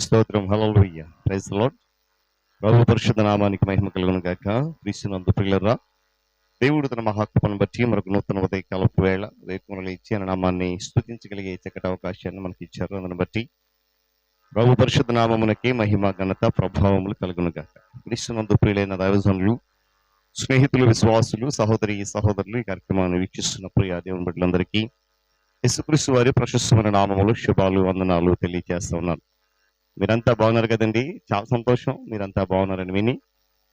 దేవునికి స్తోత్రం హలోయ ప్రైజ్ లాడ్ ప్రభు పరిశుద్ధ నామానికి మహిమ కలుగును గాక. క్రీస్తునందు పిల్లరా దేవుడు తన మహాత్మను బట్టి మరొక నూతన ఉదయ కాలపు వేళ వేకుమలు ఇచ్చి ఆయన నామాన్ని స్థుతించగలిగే చక్కటి అవకాశాన్ని మనకి ఇచ్చారు అందుని బట్టి ప్రభు పరిశుద్ధ నామమునకి మహిమ ఘనత ప్రభావములు కలుగును గాక. క్రీస్తునందు ప్రియులైన దైవజనులు స్నేహితులు విశ్వాసులు సహోదరి సహోదరులు ఈ కార్యక్రమాన్ని వీక్షిస్తున్న ప్రియ దేవుని బిడ్డలందరికీ యేసుక్రీస్తు వారి ప్రశస్తమైన నామములు శుభాలు వందనాలు తెలియజేస్తా ఉన్నాను. మీరంతా బాగున్నారు కదండి. చాలా సంతోషం. మీరంతా బాగున్నారని విని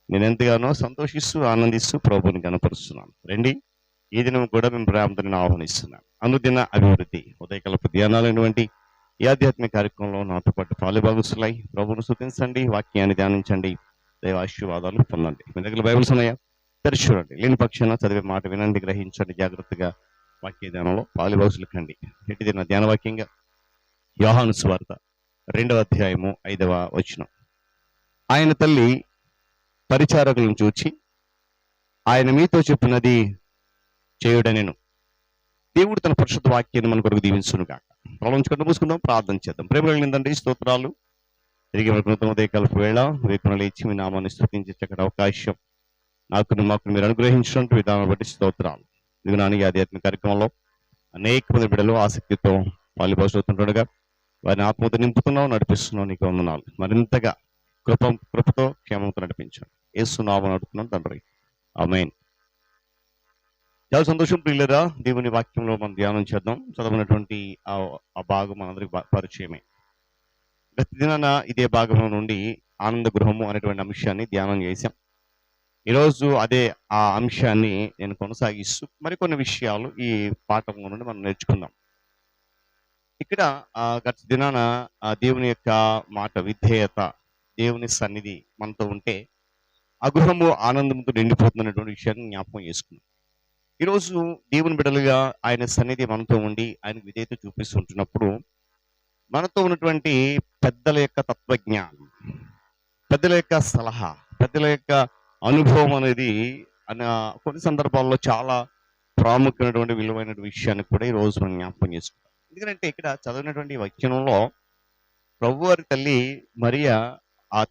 నేను ఎంతగానో సంతోషిస్తూ ఆనందిస్తూ ప్రభుని కనపరుస్తున్నాను రండి. ఈ దినం కూడా మేము ప్రేమతో ఆహ్వానిస్తున్నాను అనుదిన అభివృద్ధి ఉదయకల్ప ధ్యానాలైనటువంటి ఈ ఆధ్యాత్మిక కార్యక్రమంలో నాతో పాటు పాలుభాగస్తులై ప్రభును శుతించండి వాక్యాన్ని ధ్యానించండి దైవ ఆశీర్వాదాలు పొందండి. మీ దగ్గర బైబిల్స్ ఉన్నాయా? తెరిచి చూడండి. లేని పక్షాన చదివే మాట వినండి గ్రహించండి జాగ్రత్తగా వాక్య ధ్యానంలో పాలుభాగసులు కండి. ఎట్టి దిన ధ్యాన వాక్యంగా యోహాను స్వార్త. రెండవ అధ్యాయము ఐదవ వచనం. ఆయన తల్లి పరిచారకులను చూచి ఆయన మీతో చెప్పినది చేయుడనెను. దేవుడు తన పరిశుద్ధ వాక్యాన్ని మన కొరకు దీవించును కాక మూసుకుందాం ప్రార్థన చేద్దాం. ప్రేమ కలిగిందండి స్తోత్రాలు. తిరిగి మనకు నూతన ఉదయ వేళ వేకునలు ఇచ్చి మీ నామాన్ని స్థుతించే చక్కటి అవకాశం నాకు మాకు మీరు అనుగ్రహించినట్టు విధానం బట్టి స్తోత్రాలు. ఇది నాని ఆధ్యాత్మిక కార్యక్రమంలో అనేక మంది బిడ్డలు ఆసక్తితో పాలుపోతుండగా వారిని ఆత్మతో నింపుతున్నావు నడిపిస్తున్నావు నీకు వందనాలు. మరింతగా కృప కృపతో క్షేమంతో నడిపించాను ఏసునామని అడుగుతున్నాను తండ్రి. అమెయిన్ చాలా సంతోషం ప్రియులరా దేవుని వాక్యంలో మనం ధ్యానం చేద్దాం. చదవనటువంటి ఆ భాగం మనందరికి పరిచయమే. గత దినాన ఇదే భాగం నుండి ఆనంద గృహము అనేటువంటి అంశాన్ని ధ్యానం చేశాం. ఈరోజు అదే ఆ అంశాన్ని నేను కొనసాగిస్తూ మరికొన్ని విషయాలు ఈ పాఠం నుండి మనం నేర్చుకుందాం. ఇక్కడ గత దినాన దేవుని యొక్క మాట విధేయత దేవుని సన్నిధి మనతో ఉంటే ఆ గృహము ఆనందంతో నిండిపోతున్నటువంటి విషయాన్ని జ్ఞాపకం చేసుకున్నాం. ఈరోజు దేవుని బిడలుగా ఆయన సన్నిధి మనతో ఉండి ఆయన విధేయత చూపిస్తుంటున్నప్పుడు మనతో ఉన్నటువంటి పెద్దల యొక్క తత్వజ్ఞానం పెద్దల యొక్క సలహా పెద్దల యొక్క అనుభవం అనేది అన్న కొన్ని సందర్భాల్లో చాలా ప్రాముఖ్యమైనటువంటి విలువైన విషయాన్ని కూడా ఈ రోజు మనం జ్ఞాపకం చేసుకుంటాం ఎందుకంటే ఇక్కడ చదివినటువంటి వచనంలో ప్రభువారి తల్లి మరియా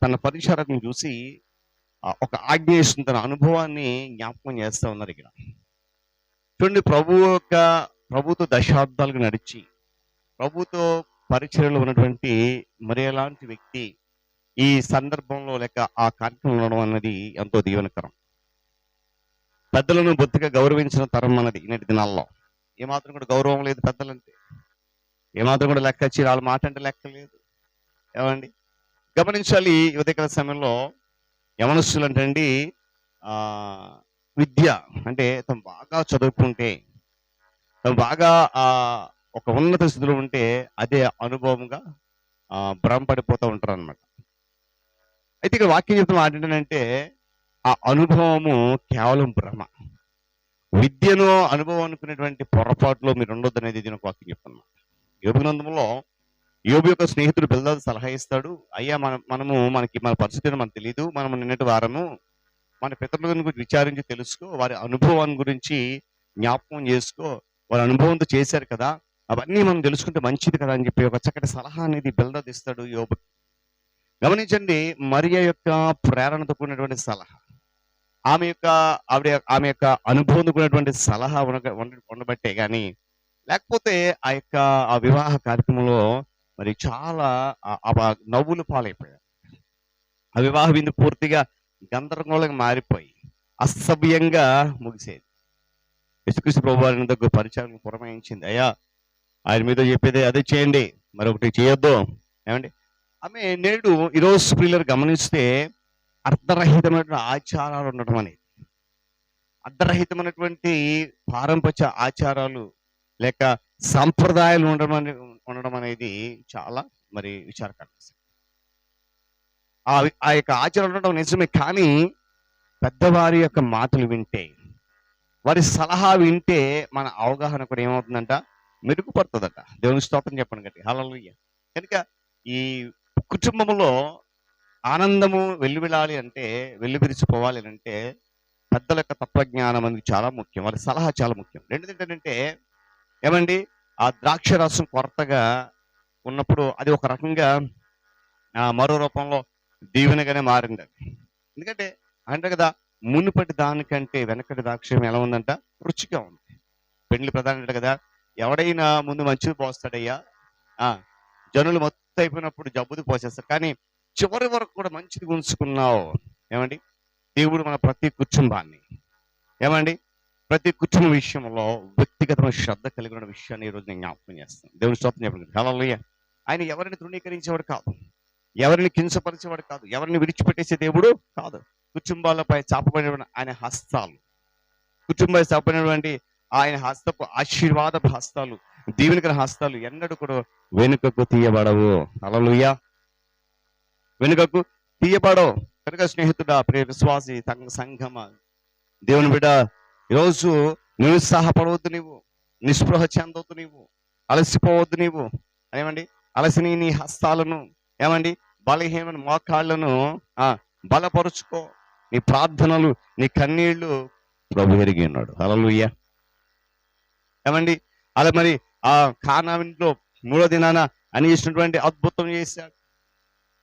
తన పరిచారకుని చూసి ఒక ఆజ్ఞ ఇస్తుంది తన అనుభవాన్ని జ్ఞాపకం చేస్తా ఉన్నారు ఇక్కడ. చూడండి ప్రభు యొక్క ప్రభుతో దశాబ్దాలుగా నడిచి ప్రభుతో పరిచయలో ఉన్నటువంటి మరి ఎలాంటి వ్యక్తి ఈ సందర్భంలో లేక ఆ కార్యక్రమం ఉండడం అన్నది ఎంతో దీవెనకరం. పెద్దలను బొత్తిగా గౌరవించిన తరం అన్నది నేటి దినాల్లో. ఏమాత్రం కూడా గౌరవం లేదు పెద్దలంటే. ఏమాత్రం కూడా లెక్క వచ్చి వాళ్ళ మాట అంటే లెక్క లేదు. ఏమండి? గమనించాలి ఈ ఉదయకాల సమయంలో యమనుష్యులు అంటే అండి ఆ విద్య అంటే తను బాగా చదువుకుంటే తను బాగా ఆ ఒక ఉన్నత స్థితిలో ఉంటే అదే అనుభవంగా భ్రమపడిపోతూ ఉంటారు అనమాట అయితే ఇక్కడ వాక్యం చెప్తున్న మాట ఏంటంటే ఆ అనుభవము కేవలం భ్రమ. విద్యను అనుభవం అనుకునేటువంటి పొరపాటులో మీరు ఉండొద్దు అనేది దీని ఒక వాక్యం చెప్తున్నమాట. యోగు గ్రంథంలో యోబు యొక్క స్నేహితుడు పిల్లలు సలహా ఇస్తాడు. అయ్యా మన మనము మనకి మన పరిస్థితిని మనకు తెలియదు మనం నిన్నటి వారము మన పితరుల గురించి విచారించి తెలుసుకో వారి అనుభవాన్ని గురించి జ్ఞాపకం చేసుకో. వారి అనుభవంతో చేశారు కదా. అవన్నీ మనం తెలుసుకుంటే మంచిది కదా అని చెప్పి ఒక చక్కటి సలహా అనేది బిల్డర్ ఇస్తాడు యోబు. గమనించండి మరియ యొక్క ప్రేరణతో కూడినటువంటి సలహా. ఆమె యొక్క ఆవిడ ఆమె యొక్క అనుభవంతో కూడినటువంటి సలహా ఉండ- ఉండబట్టే కానీ లేకపోతే ఆ యొక్క ఆ వివాహ కార్యక్రమంలో మరి చాలా ఆ- నవ్వులు పాలైపోయారు ఆ వివాహ విందు పూర్తిగా గందరగోళంగా మారిపోయి అసభ్యంగా ముగిసేది. యశుకృష్ణ ప్రభు వారిని దగ్గర పరిచయం పురమాయించింది. అయ్యా ఆయన మీద చెప్పేది అదే చేయండి మరొకటి చేయొద్దు. ఏమండి? ఆమె నేడు ఈరోజు స్త్రీలను గమనిస్తే అర్ధరహితమైనటువంటి ఆచారాలు ఉండటం అనేది అర్ధరహితమైనటువంటి పారంపర్య ఆచారాలు లేక సంప్రదాయాలు ఉండడం ఉండడం అనేది చాలా మరి విచారకరం. ఆ ఆ యొక్క ఆచరణ ఉండడం నిజమే కానీ పెద్దవారి యొక్క మాటలు వింటే వారి సలహా వింటే మన అవగాహన కూడా ఏమవుతుందంట? మెరుగుపడుతుందట. దేవుని స్తోత్రం చెప్పండి గట్టి హల్లెలూయా. కనుక ఈ కుటుంబంలో ఆనందము వెల్లువిలాలి అంటే వెల్లువిరిచిపోవాలి అని అంటే పెద్దల యొక్క తత్వజ్ఞానం అనేది చాలా ముఖ్యం. వారి సలహా చాలా ముఖ్యం. రెండోది ఏంటంటే ఏమండి? ఆ ద్రాక్ష రసం కొరతగా ఉన్నప్పుడు అది ఒక రకంగా ఆ, మరో రూపంలో దీవెనగానే మారింది అది. ఎందుకంటే అంటే కదా మునుపటి దానికంటే వెనకటి ద్రాక్షం ఎలా ఉందంట? రుచిగా ఉంది. పెళ్ళి ప్రధాన కదా ఎవడైనా ముందు మంచిది పోస్తాడయ్యా. ఆ జనులు మొత్తం అయిపోయినప్పుడు జబ్బుది పోసేస్తారు. కానీ చివరి వరకు కూడా మంచిది ఉంచుకున్నావు. ఏమండి? దేవుడు మన ప్రతి కుటుంబాన్ని. ఏమండి? ప్రతి కుటుంబ విషయంలో వ్యక్తిగతమైన శ్రద్ధ కలిగి ఉన్న విషయాన్ని ఈరోజు నేను జ్ఞాపకం చేస్తాను. దేవుని స్తోత్రం చెప్పండి. హల్లెలూయ. ఆయన ఎవరిని తృణీకరించేవాడు కాదు. ఎవరిని కించపరిచేవాడు కాదు. ఎవరిని విడిచిపెట్టేసే దేవుడు కాదు. కుటుంబాలపై చాపబడిన ఆయన హస్తాలు. కుటుంబ చాపబడినటువంటి ఆయన హస్తపు ఆశీర్వాద హస్తాలు దీవెనకర హస్తాలు ఎన్నడూ కూడా వెనుకకు తీయబడవు. హల్లెలూయా. వెనుకకు తీయబడవు. కనుక స్నేహితుడా ప్రియ విశ్వాసి సంఘ సంఘమ దేవుని బిడ్డ ఈరోజు నిరుత్సాహపడవద్దు నీవు. నిస్పృహ చెందవద్దు నీవు. అలసిపోవద్దు నీవు. ఏమండి? అలసిని నీ హస్తాలను ఏమండి? బలహీనమైన మోకాళ్ళను ఆ బలపరుచుకో. నీ ప్రార్థనలు నీ కన్నీళ్ళు ప్రభు ఎరిగి ఉన్నాడు. అలలుయ్య ఏమండి? అలా మరి ఆ కానావిలో మూడో దినాన అని చేసినటువంటి అద్భుతం చేశాడు.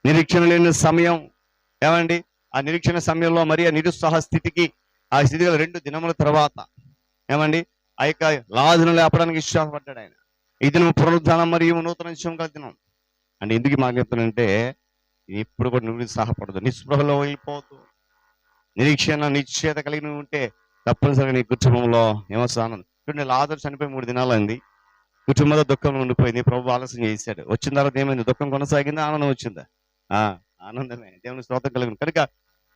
నిరీక్షణ లేని సమయం. ఏమండి? ఆ నిరీక్షణ సమయంలో మరి ఆ నిరుత్సాహ స్థితికి ఆ స్థితిలో రెండు దినముల తర్వాత ఏమండి? ఆ యొక్క లాజను లేపడానికి ఇష్టపడ్డాడు ఆయన. ఈ దినం పునరుద్ధానం మరియు నూతన విషయం గల దినం. అంటే ఎందుకు మాకు చెప్తానంటే ఎప్పుడు కూడా సహాయపడదు. నిస్పృహలో వెళ్ళిపోవద్దు నిరీక్షణ నిశ్చేత కలిగి నువ్వు ఉంటే తప్పనిసరిగా నీ కుటుంబంలో ఏమొస్తాను చూడండి లాజర్ చనిపోయి మూడు దినాలు కుటుంబంలో దుఃఖం ఉండిపోయింది. ప్రభు ఆలస్యం చేశాడు. వచ్చిన తర్వాత ఏమైంది? దుఃఖం కొనసాగింది? ఆనందం వచ్చిందా? ఆ ఆనందమే. దేవుని స్తోత్రం కలిగింది కనుక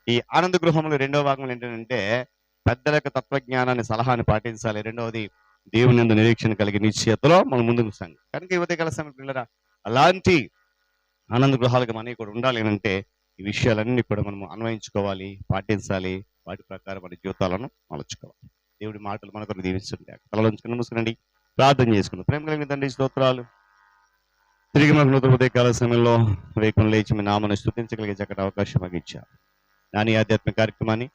ఈ ఆనంద గృహంలో రెండో భాగంలో ఏంటంటే పెద్దల యొక్క తత్వజ్ఞానాన్ని సలహాన్ని పాటించాలి. రెండవది దేవుని యందు నిరీక్షణ కలిగి నిశ్చయతలో మనం ముందుకు సాగి. కనుక ఈ ఉదయకాల సమయం అలాంటి ఆనంద గృహాలకు మనకి కూడా ఉండాలి అని అంటే ఈ విషయాలన్నీ కూడా మనం అన్వయించుకోవాలి పాటించాలి. వాటి ప్రకారం మన జీవితాలను మలచుకోవాలి. దేవుడి మాటలు మనకు దీవిస్తుంటే తలలో ఉంచుకుని మూసుకునండి ప్రార్థన చేసుకున్నాం ప్రేమ కలిగిన తండ్రి స్తోత్రాలు. తిరిగి మనకు నూతన ఉదయకాల సమయంలో వేకుని లేచి మీ నామను స్థుతించగలిగే చక్కటి అవకాశం మాకు ఇచ్చారు. నాని ఆధ్యాత్మిక కార్యక్రమాన్ని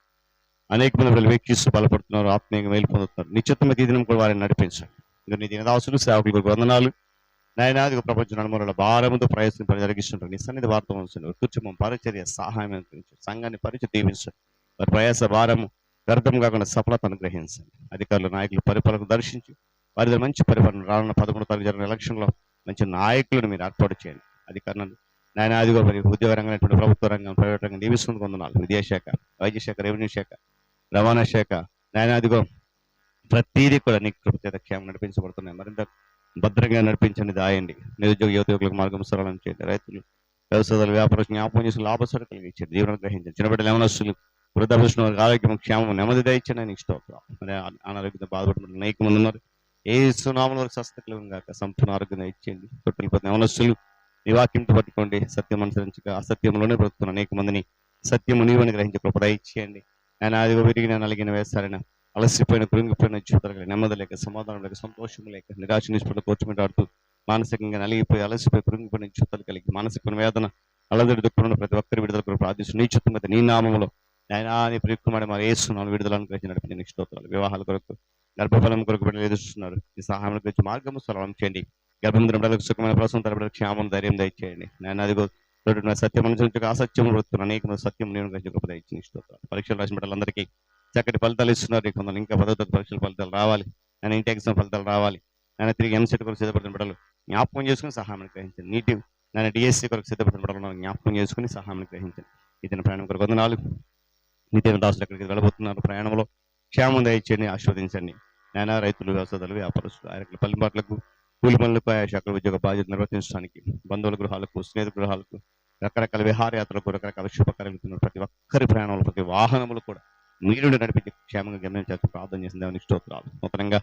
అనేక మంది ప్రజలు వీక్షిస్తూ బలపడుతున్నారు ఆత్మీయంగా మేలు పొందుతున్నారు. నిశ్చితమైన ఈ దినం కూడా వారిని నడిపించండి. ఇంకా నీ దినదాసులు సేవకులకు వందనాలు. నాయనాది ప్రపంచ నడుమల భారముతో ప్రయత్నం జరిగిస్తుంటారు. నీ సన్నిధి వార్త ఉంచండి. కుటుంబం పరిచర్య సహాయం అందించండి సంఘాన్ని పరిచయం దీవించండి. వారి ప్రయాస భారము వ్యర్థం కాకుండా సఫలత అనుగ్రహించండి. అధికారులు నాయకులు పరిపాలన దర్శించి వారి మంచి పరిపాలన రానున్న పదమూడు తారీఖు జరిగిన ఎలక్షన్లో మంచి నాయకులను మీరు ఏర్పాటు చేయండి. అధికారులను నాయన అదిగో మరి ఉద్యోగ రంగం ప్రభుత్వ రంగం ప్రైవేట్ రంగం నియమిస్తుంది కొందనాలు విద్యాశాఖ వైద్య శాఖ రెవెన్యూ శాఖ రవాణా శాఖ. నాయన అదిగో ప్రతిదీ కూడా నీకు కృపచేత క్షేమం నడిపించబడుతున్నాయి. మరింత భద్రంగా నడిపించండి దాయండి. నిరుద్యోగ యువతలకు మార్గం సరళం చేయండి. రైతులు వ్యవసాయాలు వ్యాపారం జ్ఞాపకం చేసి లాభసర కలిగించండి. జీవనం గ్రహించండి. చిన్నబిడ్డలు లెవనస్తులు వృద్ధాభిష్ణ వారికి ఆరోగ్యం క్షేమం నెమ్మది దయచండి నీకు ఇష్టం మరి అనారోగ్యంతో బాధపడుతున్న అనేక మంది ఉన్నారు. ఏ సునామల వరకు స్వస్థకలం కాక సంపూర్ణ ఆరోగ్యం ఇచ్చేయండి తొట్టిల్పోతున్న యవనస్తులు నీ వాక్యంతో పట్టుకోండి. సత్యం అనుసరించక అసత్యంలోనే బ్రతుకుతున్న అనేక మందిని సత్యము నీవని గ్రహించే కృప దయచేయండి. ఆయన అది విరిగిన నలిగిన వేస్తారని అలసిపోయిన కృంగిపోయిన జీవితాలు నెమ్మది లేక సమాధానం లేక సంతోషం లేక నిరాశ నిష్పడ కూర్చుమిటాడుతూ మానసికంగా నలిగిపోయి అలసిపోయి కృంగిపోయిన జీవితాలు కలిగి మానసిక వేదన అలదడి దుఃఖంలో ప్రతి ఒక్కరి విడుదల కొరకు ప్రార్థిస్తూ నీ చిత్తం నీ నామంలో ఆయన నీ ప్రియకుమారి మరి వేస్తున్నాను విడుదలను గ్రహించి నడిపించి నీకు స్తోత్రాలు వివాహాల కొరకు గర్భఫలం కొరకు బిడ్డలు ఎదురుస్తున్నారు. ఈ సహాయం గురించి మార్గము సరళం చేయండి. గర్భం బిడ్డలకు సుఖమైన ప్రసవం తన క్షేమం ధైర్యం దయచేయండి. నేను అదిగో చూడండి సత్యం అనుసరించి అసత్యం వృత్తులు అనేక సత్యం నేను గ్రహించి ఇచ్చిన ఇష్టం పరీక్షలు రాసిన బిడ్డలందరికీ చక్కటి ఫలితాలు ఇస్తున్నారు. కొందరు ఇంకా పదో తరగతి పరీక్షల ఫలితాలు రావాలి. నేను ఇంటి ఎగ్జామ్ ఫలితాలు రావాలి. నేను తిరిగి ఎంసెట్ కొరకు సిద్ధపడిన బిడ్డలు జ్ఞాపకం చేసుకుని సహాయం గ్రహించండి. నీటి నేను డిఎస్సి కొరకు సిద్ధపడిన బిడ్డలను జ్ఞాపకం చేసుకుని సహాయం గ్రహించండి. ఇతని ప్రయాణం కొరకు వందనాలు. నిత్యం దాసులు ఎక్కడికి వెళ్ళబోతున్నారు? ప్రయాణంలో క్షేమం దయచేయండి ఆస్వాదించండి నానా రైతులు వ్యవసాయాలు వ్యాపారస్తులు ఆయన పల్లిబాట్లకు కూలి పనులపై శాఖల ఉద్యోగ బాధ్యత నిర్వర్తించడానికి బంధువుల గృహాలకు స్నేహితు గృహాలకు రకరకాల విహారయాత్రలకు రకరకాల శుభకార్యాలు ప్రతి ఒక్కరి ప్రయాణంలో ప్రతి వాహనములు కూడా మీరు నడిపించి క్షేమంగా గమనించాల్సి ప్రార్థన చేసిన దేవునికి స్తోత్రాలు. నూతనంగా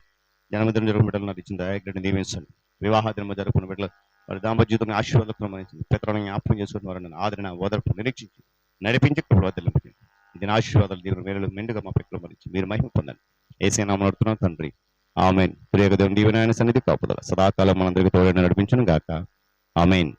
జన్మదిన జరుగుతున్న బిడ్డలు నటించిన దయాగ్రని దీవించండి వివాహ దినము జరుపుకున్న బిడ్డలు వారి దాంపత్య జీవితం ఆశీర్వాదం పితరులను జ్ఞాపకం చేసుకున్న వారిని ఆదరణ ఓదర్పు నిరీక్షించి నడిపించి కృపలో తెల్లింపండి ఇది ఆశీర్వాదాలు దేవుని మేలు మెండుగా మా పిక్కలు మరించి మీరు మహిమ పొందండి. ఏసీ నామం నడుతున్నాం తండ్రి. ఆమెన్. ప్రియక దేవుని ఆయన సన్నిధి కాపుదల. సదాకాలం మనందరికీ తోడని నడిపించను గాక ఆమెన్.